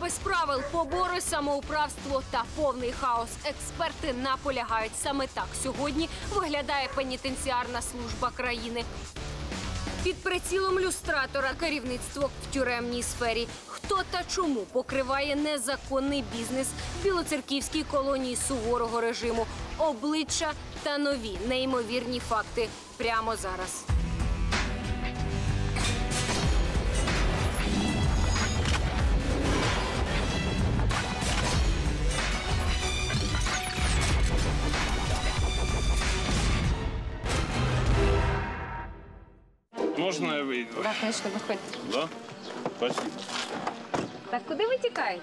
Без правил, побори, самоуправство та повний хаос. Експерти наполягають саме так сьогодні виглядає пенітенціарна служба країни. Під прицілом люстратора керівництво в тюремній сфері. Хто та чому покриває незаконний бізнес в білоцерківській колонії суворого режиму? Обличчя та нові неймовірні факти прямо зараз. Можно я выйду? Так, конечно, виходьте. Да? Спасибо. Так куди ви тікаєте?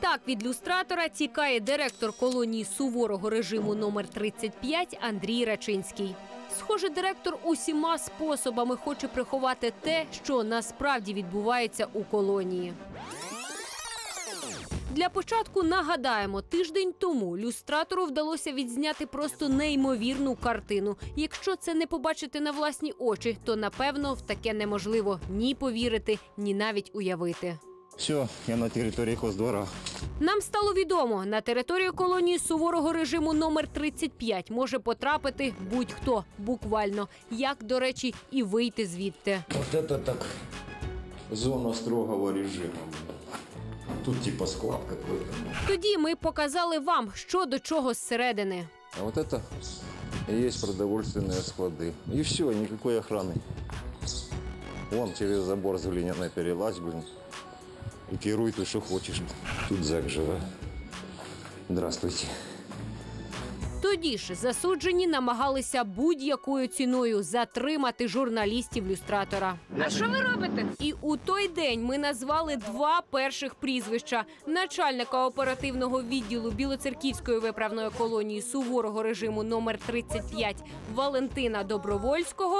Так, від люстратора тікає директор колонії суворого режиму номер 35 Андрій Рачинський. Схоже, директор усіма способами хоче приховати те, що насправді відбувається у колонії. Для початку нагадаємо, тиждень тому люстратору вдалося відзняти просто неймовірну картину. Якщо це не побачити на власні очі, то напевно в таке неможливо ні повірити, ні навіть уявити. Все, я на території хоздвора. Нам стало відомо, на територію колонії суворого режиму номер 35 може потрапити будь-хто, буквально, як, до речі, і вийти звідти. Вот это так зона строгого режима Тут типа склад какой-то. Тоді ми показали вам, що до чого зсередини. А вот это и есть продовольственные склады. И все, никакой охраны. Вон через забор с глиняной перелазь, блин. И керуй ты, что хочешь. Тут зэк живе. Здравствуйте. Тоді ж засуджені намагалися будь-якою ціною затримати журналістів люстратора. А що ви робите? І у той день ми назвали два перших прізвища: начальника оперативного відділу Білоцерківської виправної колонії суворого режиму номер 35 Валентина Добровольського.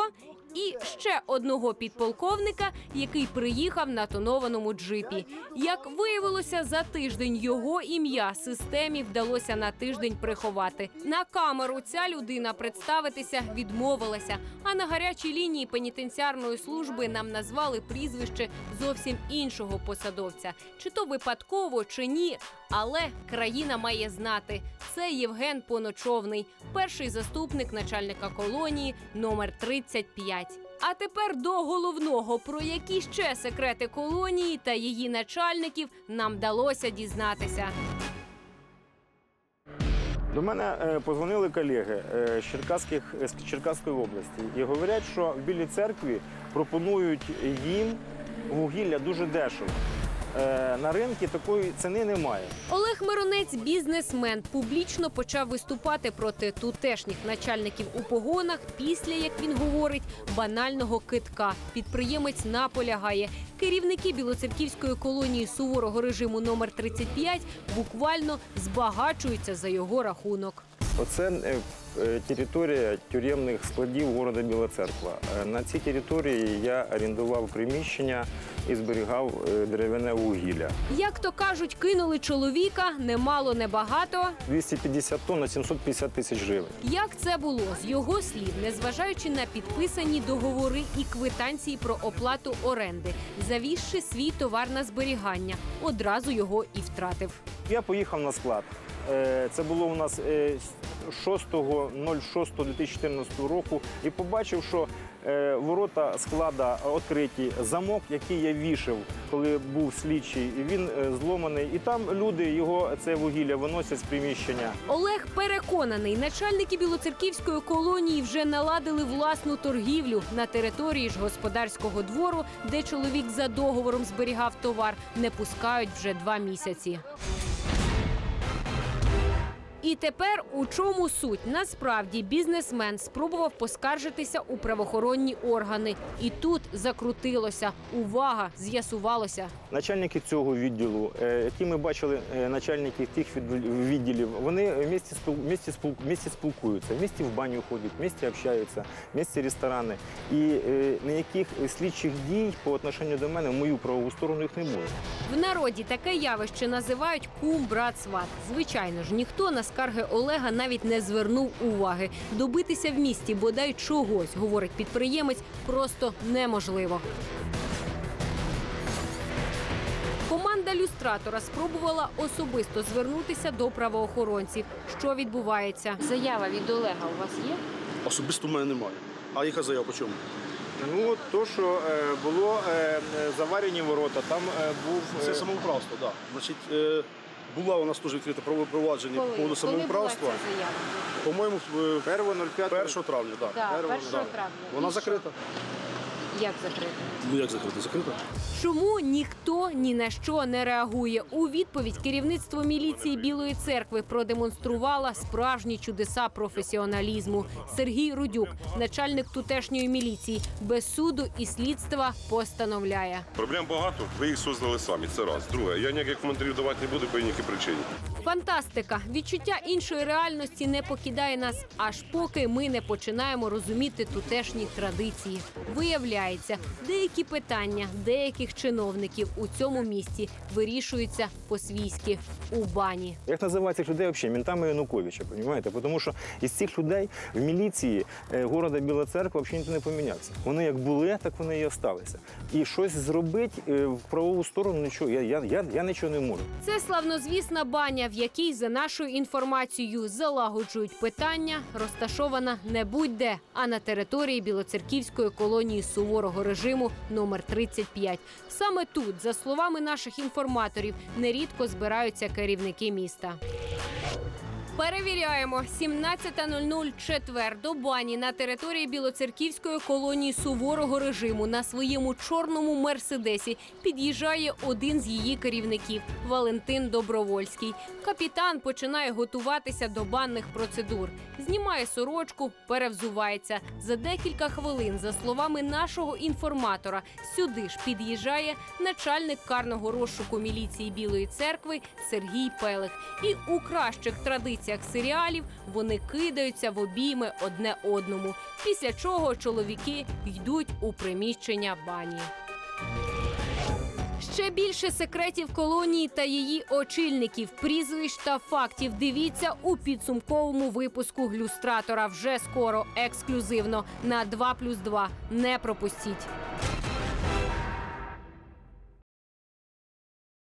І ще одного підполковника, який приїхав на тонованому джипі. Як виявилося, за тиждень його ім'я системі вдалося на тиждень приховати. На камеру ця людина представитися відмовилася. А на гарячій лінії пенітенціарної служби нам назвали прізвище зовсім іншого посадовця. Чи то випадково, чи ні. Але країна має знати. Це Євген Поночовний, перший заступник начальника колонії номер 35. А тепер до головного, про які ще секрети колонії та її начальників нам вдалося дізнатися. До мене е, позвонили колеги е, з, Черкаських, з Черкаської області і говорять, що в Білій церкві пропонують їм вугілля дуже дешево. Е, На ринку такої ціни немає. Олег Миронець, бізнесмен, публічно почав виступати проти тутешніх начальників у погонах після, як він говорить, банального китка. Підприємець наполягає. Керівники білоцерківської колонії суворого режиму номер 35 буквально збагачуються за його рахунок. Оце е, е, територія тюремних складів міста Біла Церква. На цій території я орендував приміщення і зберігав е, дерев'яне вугілля. Як то кажуть, кинули чоловіка немало небагато. 250 тонн на 750 тисяч гривень. Як це було з його слів, незважаючи на підписані договори і квитанції про оплату оренди, завізши свій товар на зберігання, одразу його і втратив. Я поїхав на склад. Е, Це було у нас е, 6.06.2014 року і побачив, що е, ворота склада відкриті, замок, який я вішав, коли був слідчий, він е, зломаний. І там люди його це вугілля виносять з приміщення. Олег переконаний, начальники білоцерківської колонії вже наладили власну торгівлю на території ж господарського двору, де чоловік за договором зберігав товар, не пускають вже два місяці. І тепер у чому суть? Насправді бізнесмен спробував поскаржитися у правоохоронні органи, і тут закрутилося. Увага! З'ясувалося. Начальники цього відділу, е, які ми бачили, е, начальники тих відділів, вони в місті, місті, місті спілкуються, в місті в баню ходять, в місті общаються, в місті ресторани. І е, ніяких слідчих дій по отношенню до мене в мою правову сторону їх не було. В народі таке явище називають кум, брат, сват. Звичайно ж, ніхто на скарги Олега навіть не звернув уваги. Добитися в місті бодай чогось, говорить підприємець, просто неможливо. Команда люстратора спробувала особисто звернутися до правоохоронців. Що відбувається? Заява від Олега у вас є? Особисто в мене немає. А яка заява по чому? Ну, то, що е, було е, е, заварені ворота, там е, був... Це е, самоуправство, так. Да. Значить, е, була у нас теж відкрита провадження по поводу самоуправства. По-моєму, е, 1.05. 1 травня, так. Так, 1 травня. Вона закрита. Як закрити? Ну як закрита? Закрита. Чому ніхто ні на що не реагує? У відповідь керівництво міліції Білої церкви продемонструвало справжні чудеса професіоналізму. Сергій Рудюк, начальник тутешньої міліції, без суду і слідства постановляє. Проблем багато, ви їх создали самі. Це раз. Друге, я ніяких коментарів давати не буду по ніякій причині. Фантастика! Відчуття іншої реальності не покидає нас, аж поки ми не починаємо розуміти тутешні традиції. Виявляється, деякі питання деяких чиновників у цьому місті вирішуються по-свійськи у бані. Як називають цих людей взагалі? Ментами Януковича, розумієте? Тому що із цих людей в міліції е, города Біла Церква взагалі ніхто не помінявся. Вони як були, так вони і залишилися. І щось зробити е, в правову сторону нічого. Я, я, я, я нічого не можу. Це славнозвісна баня, в якій, за нашою інформацією, залагоджують питання, розташована не будь-де, а на території білоцерківської колонії суворого режиму номер 35. Саме тут, за словами наших інформаторів, нерідко збираються керівники міста. Перевіряємо 17.00 четвер до бані на території білоцерківської колонії суворого режиму на своєму чорному мерседесі під'їжджає один з її керівників Валентин Добровольський. Капітан починає готуватися до банних процедур. Знімає сорочку, перевзувається. За декілька хвилин, за словами нашого інформатора, сюди ж під'їжджає начальник карного розшуку міліції Білої церкви Сергій Пелих. І у кращих традиціях серіалів вони кидаються в обійми одне одному. Після чого чоловіки йдуть у приміщення бані. Ще більше секретів колонії та її очільників, прізвищ та фактів. Дивіться у підсумковому випуску люстратора вже скоро ексклюзивно на 2+,2. Не пропустіть.